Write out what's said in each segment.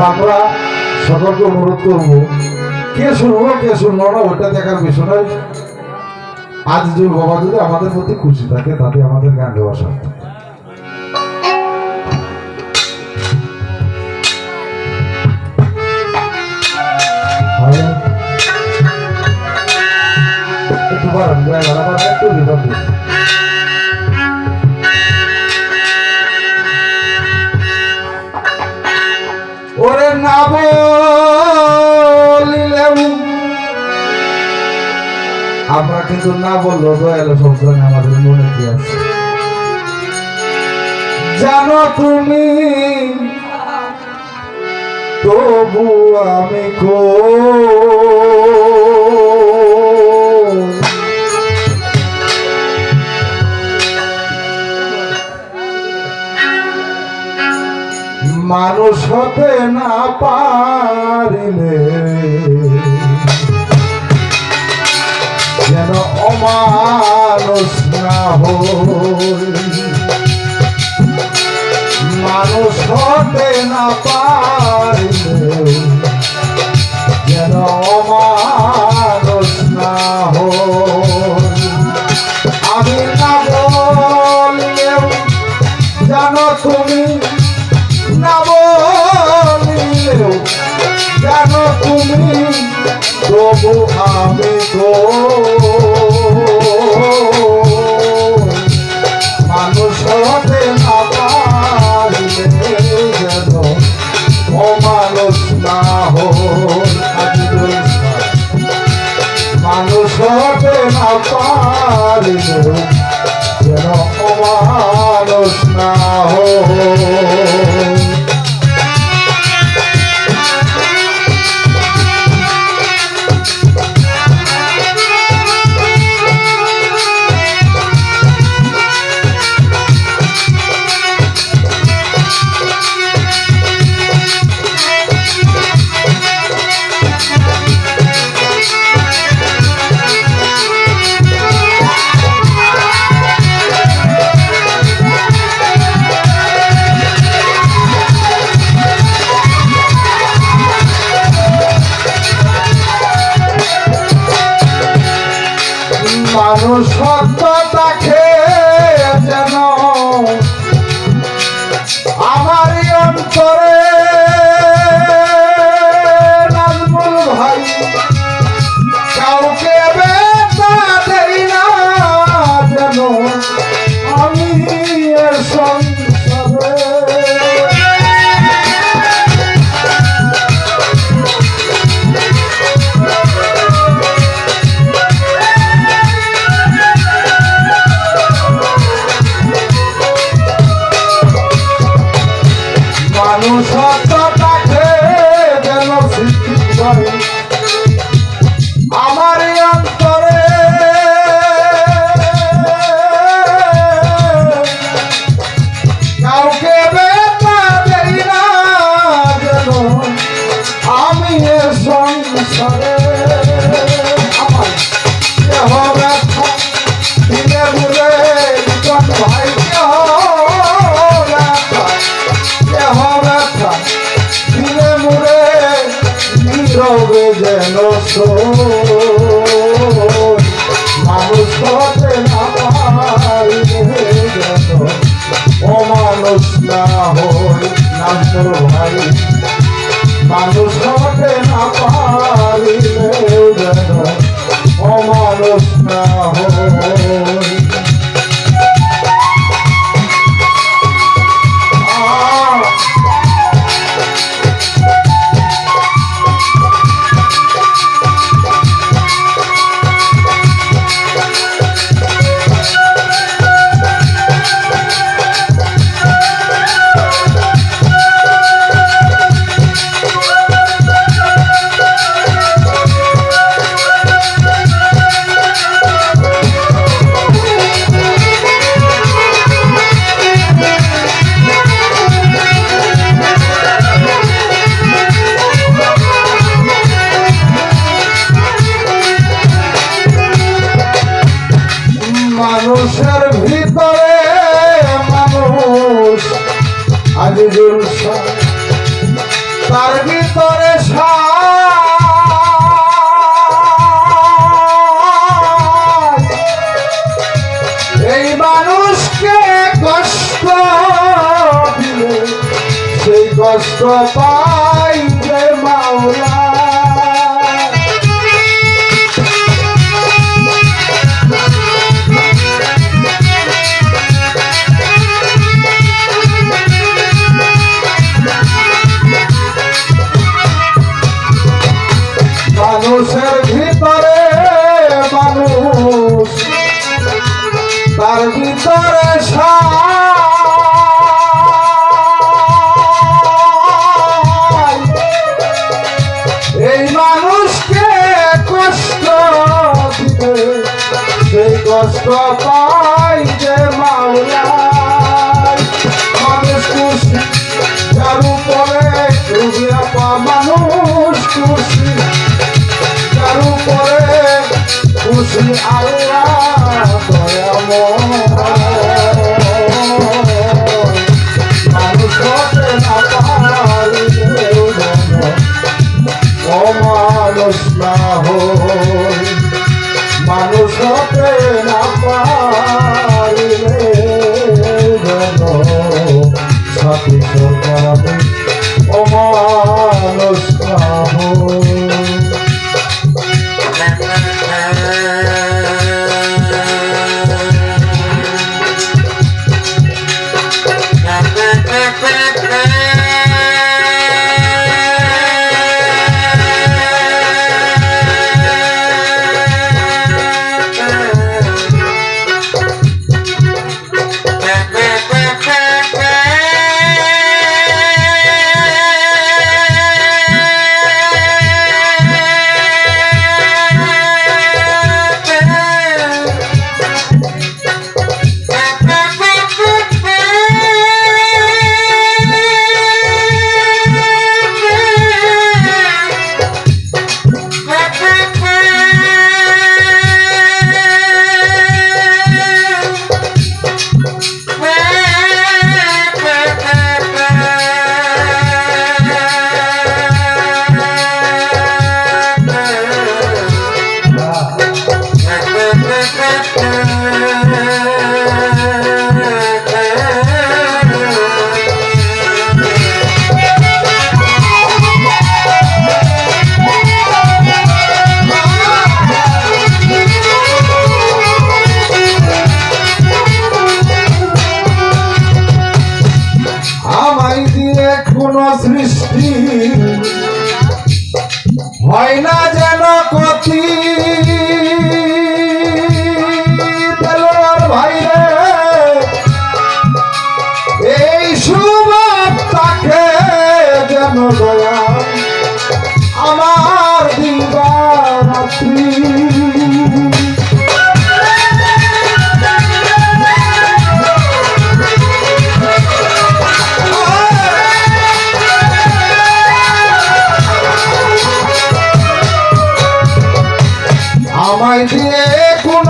আমরা সকলকে অনুরোধ করব কে শুনব কে শুনব না ওটা দেখার বিষয় নয় আজ জুল বাবা যদি আমাদের প্রতি খুশি থাকে তাতে আমাদের গান গাওয়া সার্থক? একটু বাড়ান, একটু বিপদ কিন্তু না বলল দয়ালু সন্তান আমাদের মনে কি আছে জানো তুমি, তবু আমি কো মানুষ হতে না পারিলে যেন অমানুষ না হই। মানুষ হতে না পারিলে মানুষ সত্যতাকে মানুষ তাকে যেন সৃষ্টি করে? আমার অন্তরে কাউকে বেতা দেই না যেন আমি এ সংসারে মানুষ না পারিলে যেন না হই নাম ভাই মানুষ হতে না পারিলে যেন অমানুষ না মানুষের ভিতরে মানুষ শাহ তার ভিতরে। এই মানুষকে কষ্ট দিলে সেই কষ্ট পাই কষ্ট পাই যে মাওলাই মানুষ খুশি যার উপরে রুগিয়া পা মানুষ খুশি। যার মানুষ আমার দিবারাত্রি। আমায় দিয়ে কোন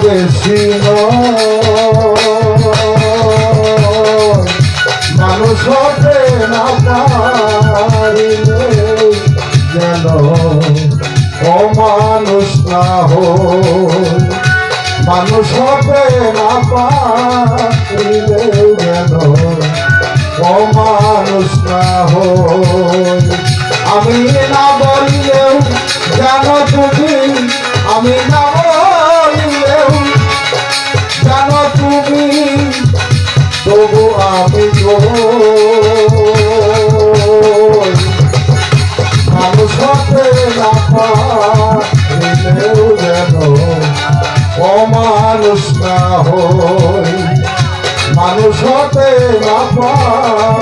বেশি। মানুষ হতে না পারিলে যেন অমানুষ না হয় মানুষ হতে না পারিলে যেন অমানুষ না হয় আমি না বললেও জানো তুমি আমি না